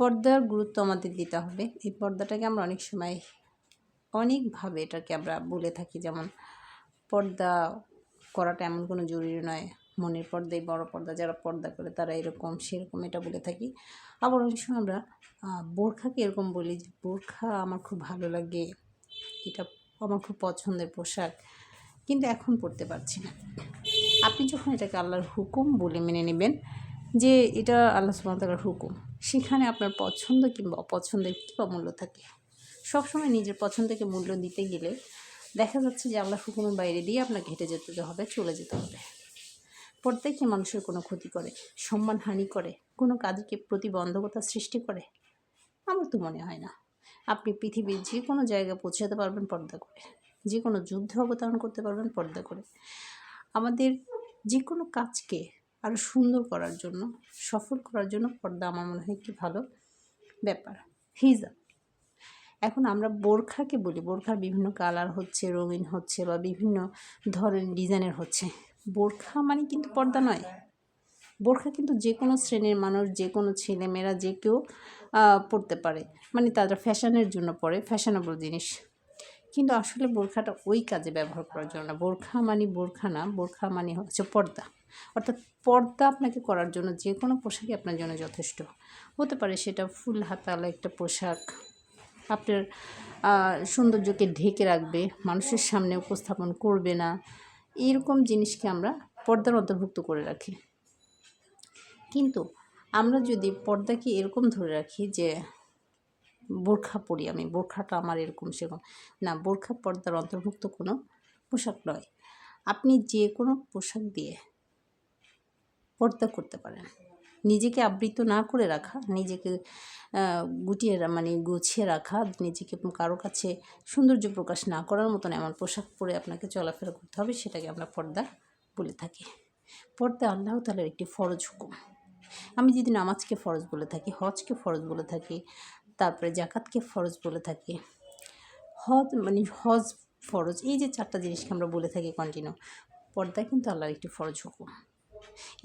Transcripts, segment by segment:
পর্দার গুরুত্ব আমাদের দিতে হবে। এই পর্দাটাকে আমরা অনেক সময়, অনেকভাবে এটাকে আমরা বলে থাকি যেমন, পর্দা করাটা এমন কোনো জরুরি নয়। মনের পর্দাই বড় পর্দা, যারা পর্দা করে তারা এরকম, সেরকম এটা বলে থাকি। আবার অনেক সময় আমরা বোরখাকে এরকম বলি যে, বোরখা আমার খুব ভালো লাগে, এটা আমার খুব পছন্দের পোশাক। কিন্তু এখন পড়তে পারছি না। আপনি যখন এটাকে আল্লাহর হুকুম বলে মেনে নেবেন, যে এটা আল্লাহ সুবাহতালার হুকুম সেখানে আপনার পছন্দ কিংবা অপছন্দের কী অমূল্য থাকে। সবসময় নিজের পছন্দকে মূল্য দিতে গেলে দেখা যাচ্ছে যে আল্লাহর হুকুমের বাইরে দিয়ে আপনাকে হেঁটে যেতে হবে, চলে যেতে হবে। প্রত্যেকে মানুষের কোনো ক্ষতি করে সম্মানহানি করে, কোনো কাজকে প্রতিবন্ধকতা সৃষ্টি করে, আমার তো মনে হয় না। আপনি পৃথিবীর যে কোনো জায়গায় পৌঁছাতে পারবেন পর্দা করে, যে কোনো যুদ্ধে অবতরণ করতে পারবেন পর্দা করে। আমাদের যে কোনো কাজকে আরও সুন্দর করার জন্য, সফল করার জন্য পর্দা আমার মনে হয় একটি ভালো ব্যাপার। হিজাব। এখন আমরা বোরখাকে বলি। বোরখার বিভিন্ন কালার হচ্ছে, রঙিন হচ্ছে বা বিভিন্ন ধরনের ডিজাইনের হচ্ছে। বোরখা মানে কিন্তু পর্দা নয়। বোরখা কিন্তু যে কোনো শ্রেণির মানুষ যে কোনো ছেলেমেয়েরা, যে কেউ পড়তে পারে। মানে তারা ফ্যাশনের জন্য পরে, ফ্যাশনেবল জিনিস। কিন্তু আসলে বোরখাটা ওই কাজে ব্যবহার করার জন্য না। বোরখা মানে বোরখা না। বোরখা মানে হচ্ছে পর্দা। অর্থাৎ পর্দা আপনাকে করার জন্য যে কোনো পোশাকই আপনার জন্য যথেষ্ট। হতে পারে সেটা ফুল হাতালা একটা পোশাক, আপনার সৌন্দর্যকে ঢেকে রাখবে, মানুষের সামনে উপস্থাপন করবে না, এরকম জিনিসকে আমরা পর্দার অন্তর্ভুক্ত করে রাখি। কিন্তু আমরা যদি পর্দাকে এরকম ধরে রাখি যে, বোরখা পরি আমি, বোরখাটা আমার এরকম সেরকম, না, বোরখা পর্দার অন্তর্ভুক্ত কোনো পোশাক নয়। আপনি যে কোনো পোশাক দিয়ে পর্দা করতে পারেন নিজেকে আবৃত না করে রাখা, নিজেকে গুটিয়ে মানে গুছিয়ে রাখা, নিজেকে কারও কাছে সৌন্দর্য প্রকাশ না করার মতন এমন পোশাক পরে আপনাকে চলাফেরা করতে হবে, সেটাকে আমরা পর্দা বলে থাকি। পর্দা আল্লাহ তালের একটি ফরজ হুকুম। আমি যদি নামাজকে ফরজ বলে থাকি, হজকে ফরজ বলে থাকি, তারপরে জাকাতকে ফরজ বলে থাকি, হজ মানে হজ ফরজ, এই যে চারটা জিনিসকে আমরা বলে থাকি কন্টিনিউ পর্দা কিন্তু আল্লাহর একটি ফরজ হুকুম।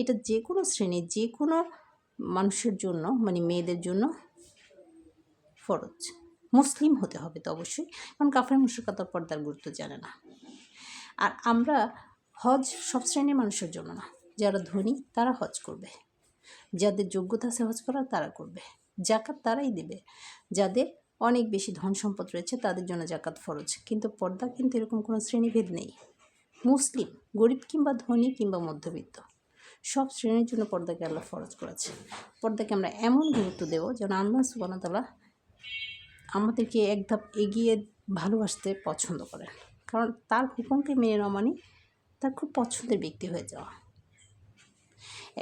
এটা যে কোনো শ্রেণির যে কোনো মানুষের জন্য মানে মেয়েদের জন্য ফরজ। মুসলিম হতে হবে তো অবশ্যই, কারণ কাফের মুশরিকা পর্দার গুরুত্ব জানে না। আর আমরা হজ সব শ্রেণির মানুষের জন্য না, যারা ধনী তারা হজ করবে, যাদের যোগ্যতা আছে হজ করার তারা করবে, জাকাত তারাই দেবে, যাদের অনেক বেশি ধন সম্পদ রয়েছে তাদের জন্য জাকাত ফরজ, কিন্তু পর্দা কিন্তু এরকম কোনো শ্রেণীভেদ নেই। মুসলিম, গরিব কিংবা ধনী কিংবা মধ্যবিত্ত সব শ্রেণির জন্য পর্দাকে আল্লাহ ফরজ করেছে। পর্দাকে আমরা এমন গুরুত্ব দেবো যেন আল্লাহ সুবানতাল্লাহ আমাদেরকে এক ধাপ এগিয়ে ভালোবাসতে পছন্দ করেন কারণ তার হুকুমকে মেনে নেওয়া মানে তার খুব পছন্দের ব্যক্তি হয়ে যাওয়া।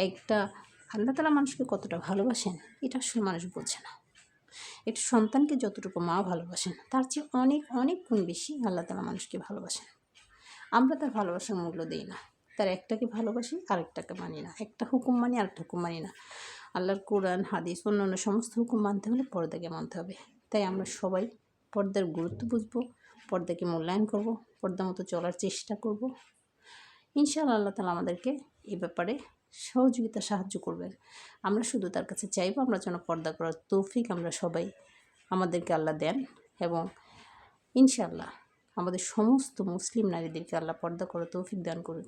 একটা আল্লাহ তালা মানুষকে কতটা ভালোবাসেন, এটা আসলে মানুষ বোঝে না। একটা সন্তানকে যতটুকু মা ভালোবাসেন, তার চেয়ে অনেক অনেক গুণ বেশি আল্লাহ তালা মানুষকে ভালোবাসেন। আমরা তার ভালোবাসার মূল্য দিই না। তার একটাকে ভালোবাসি, আরেকটাকে মানি না। একটা হুকুম মানি, আরেকটা হুকুম মানি না। আল্লাহর কোরআন, হাদিস অন্য অন্য সমস্ত হুকুম মানতে হলে পর্দাকে মানতে হবে। তাই আমরা সবাই পর্দার গুরুত্ব বুঝব, পর্দাকে মূল্যায়ন করব, পর্দা মতো চলার চেষ্টা করব। ইনশাআল্লাহ আল্লাহ তালা আমাদেরকে এ ব্যাপারে সহযোগিতা সাহায্য করবেন। আমরা শুধু তার কাছে চাইব আমরা যেন পর্দা করার তৌফিক আমরা সবাই আমাদেরকে আল্লাহ দেন এবং ইনশাআল্লাহ আমাদের সমস্ত মুসলিম নারীদেরকে আল্লাহ পর্দা করার তৌফিক দান করুন